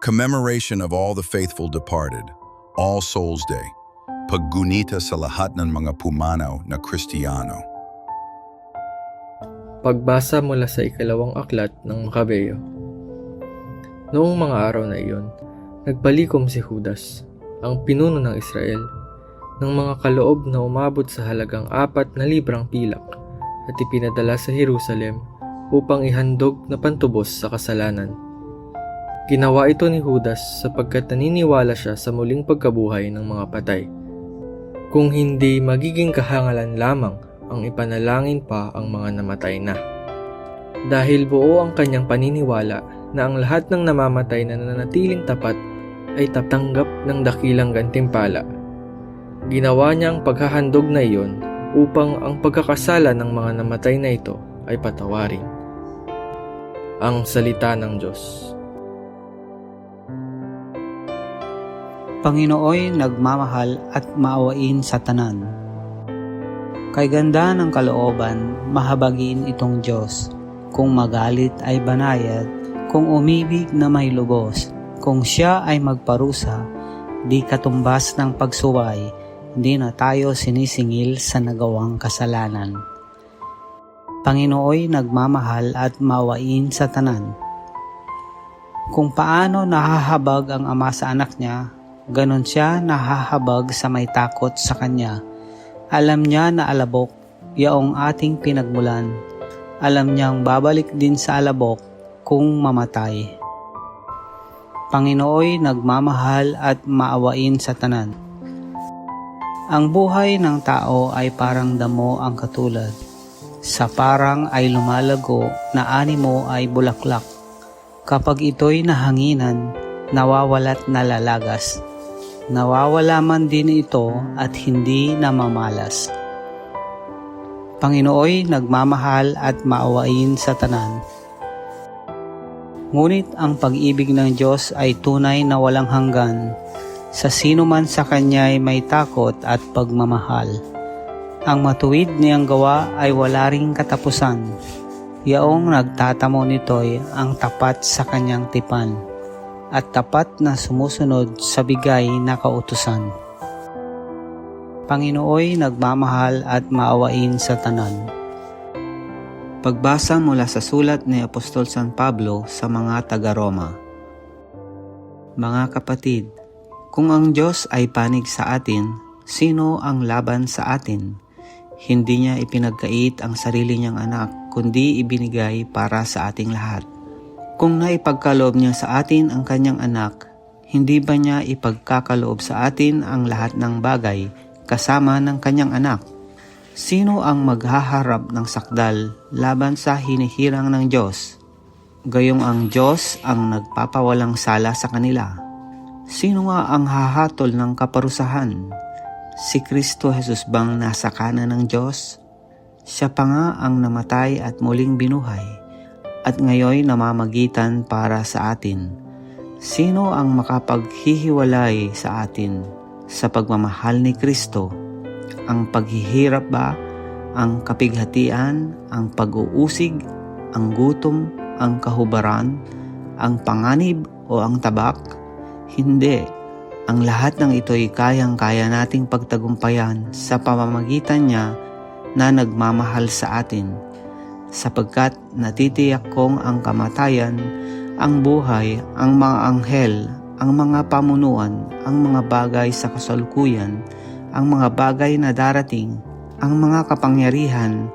Commemoration of all the faithful departed, All Souls Day, paggunita sa lahat ng mga pumanaw na Kristiyano. Pagbasa mula sa ikalawang aklat ng Makabeyo. Noong mga araw na iyon, nagpalikom si Judas, ang pinuno ng Israel, ng mga kaloob na umabot sa halagang apat na librang pilak at ipinadala sa Jerusalem upang ihandog na pantubos sa kasalanan. Ginawa ito ni Judas sapagkat naniniwala siya sa muling pagkabuhay ng mga patay. Kung hindi magiging kahangalan lamang ang ipanalangin pa ang mga namatay na. Dahil buo ang kanyang paniniwala na ang lahat ng namamatay na nananatiling tapat ay tatanggap ng dakilang gantimpala. Ginawa niya ang paghahandog na iyon upang ang pagkakasala ng mga namatay na ito ay patawarin. Ang Salita ng Diyos Panginooy nagmamahal at maawain sa tanan. Kay ganda ng kalooban, mahabagin itong Diyos. Kung magalit ay banayad, kung umibig na may lubos, kung siya ay magparusa, di katumbas ng pagsuway, di na tayo sinisingil sa nagawang kasalanan. Panginooy nagmamahal at maawain sa tanan. Kung paano nahahabag ang ama sa anak niya, ganon siya nahahabag sa may takot sa kanya. Alam niya na alabok, yaong ating pinagmulan. Alam niyang babalik din sa alabok kung mamatay. Panginooy nagmamahal at maawain sa tanan. Ang buhay ng tao ay parang damo ang katulad. Sa parang ay lumalago na animo ay bulaklak. Kapag ito'y nahanginan, nawawalat na lalagas. Nawawala man din ito at hindi namamalas. Panginooy nagmamahal at maawain sa tanan. Ngunit ang pag-ibig ng Diyos ay tunay na walang hanggan. Sa sino man sa Kanya ay may takot at pagmamahal. Ang matuwid niyang gawa ay wala ring katapusan. Yaong nagtatamo nito'y ang tapat sa kanyang tipan at tapat na sumusunod sa bigay na kautusan. Panginooy nagmamahal at maawain sa tanan. Pagbasa mula sa sulat ni Apostol San Pablo sa mga taga-Roma. Mga kapatid, kung ang Diyos ay panig sa atin, sino ang laban sa atin? Hindi niya ipinagkait ang sarili niyang anak, kundi ibinigay para sa ating lahat. Kung naipagkaloob niya sa atin ang kanyang anak, hindi ba niya ipagkakaloob sa atin ang lahat ng bagay kasama ng kanyang anak? Sino ang maghaharap ng sakdal laban sa hinihirang ng Diyos? Gayong ang Diyos ang nagpapawalang sala sa kanila. Sino nga ang hahatol ng kaparusahan? Si Kristo Jesus bang nasa kanan ng Diyos? Siya pa nga ang namatay at muling binuhay at ngayon namamagitan para sa atin. Sino ang makapaghihiwalay sa atin sa pagmamahal ni Kristo? Ang paghihirap ba? Ang kapighatian? Ang pag-uusig? Ang gutom? Ang kahubaran? Ang panganib o ang tabak? Hindi. Ang lahat ng ito'y kayang-kaya nating pagtagumpayan sa pamamagitan niya na nagmamahal sa atin sapagkat natitiyak kong ang kamatayan, ang buhay, ang mga anghel, ang mga pamunuan, ang mga bagay sa kasalukuyan, ang mga bagay na darating, ang mga kapangyarihan,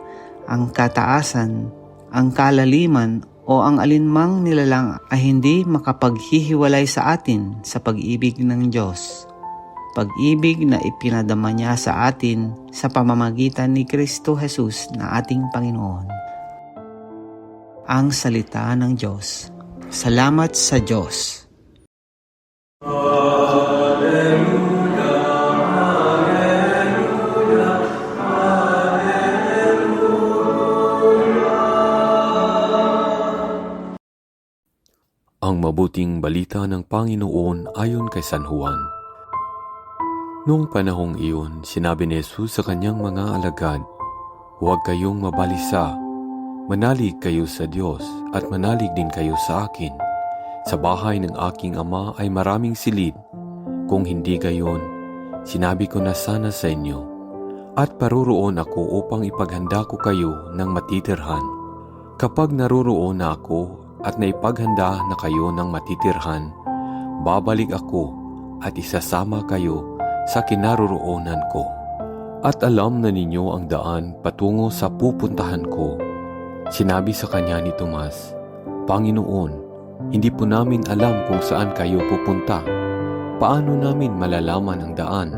ang kataasan, ang kalaliman o ang alinmang nilalang ay hindi makapaghihiwalay sa atin sa pag-ibig ng Diyos. Pag-ibig na ipinadama niya sa atin sa pamamagitan ni Kristo Jesus na ating Panginoon ang salita ng Diyos. Salamat sa Diyos. Ang mabuting balita ng Panginoon ayon kay San Juan. Noong panahong iyon, sinabi ni Jesus sa kanyang mga alagad, Huwag kayong mabalisa, manalig kayo sa Diyos at manalig din kayo sa akin, Sa bahay ng aking ama ay maraming silid. Kung hindi gayon, sinabi ko na sana sa inyo. At paruroon ako upang ipaghanda ko kayo ng matitirhan. Kapag naruroon na ako at naipaghanda na kayo ng matitirhan, babalik ako at isasama kayo sa kinaroroonan ko. At alam na ninyo ang daan patungo sa pupuntahan ko. Sinabi sa kanya ni Tomas, Panginoon, hindi po namin alam kung saan kayo pupunta. Paano namin malalaman ang daan?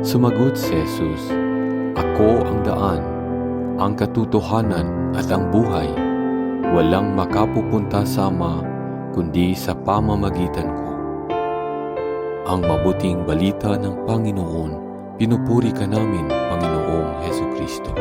Sumagot si Jesus, Ako ang daan, ang katotohanan at ang buhay. Walang makapupunta sa Ama kundi sa pamamagitan ko. Ang mabuting balita ng Panginoon, pinupuri ka namin, Panginoong Heso Kristo.